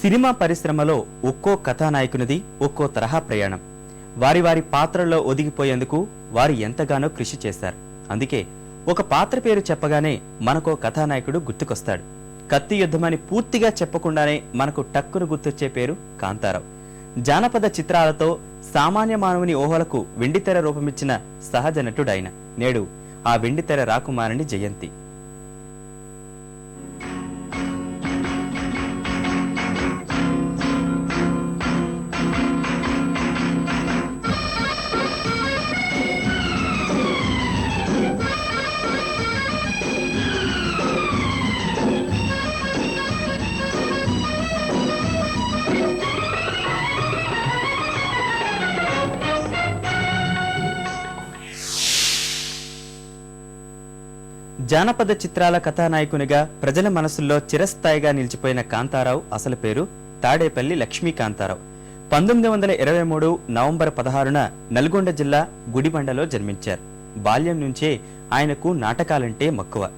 Cinema పరిశ్రమలో ఒక్కో కథానాయకునిది ఒక్కో తరహా ప్రయాణం. వారి వారి పాత్రల్లో ఒదిగిపోయేందుకు వారు ఎంతగానో కృషి చేశారు. అందుకే ఒక పాత్ర పేరు చెప్పగానే మనకో కథానాయకుడు గుర్తుకొస్తాడు. కత్తి యుద్ధమని పూర్తిగా చెప్పకుండానే మనకు టక్కును గుర్తొచ్చే పేరు కాంతారావు. జానపద చిత్రాలతో సామాన్య మానవుని ఊహలకు వెండితెర రూపమిచ్చిన సహజ నటుడైన నేడు ఆ వెండితెర రాకుమారుని జయంతి. జానపద చిత్రాల కథానాయకునిగా ప్రజల మనసుల్లో చిరస్థాయిగా నిలిచిపోయిన కాంతారావు అసలు పేరు తాడేపల్లి లక్ష్మీకాంతారావు పంతొమ్మిది వందల ఇరవై మూడు నవంబర్ పదహారున నల్గొండ జిల్లా గుడిబండలో జన్మించారు. బాల్యం నుంచే ఆయనకు నాటకాలంటే మక్కువ.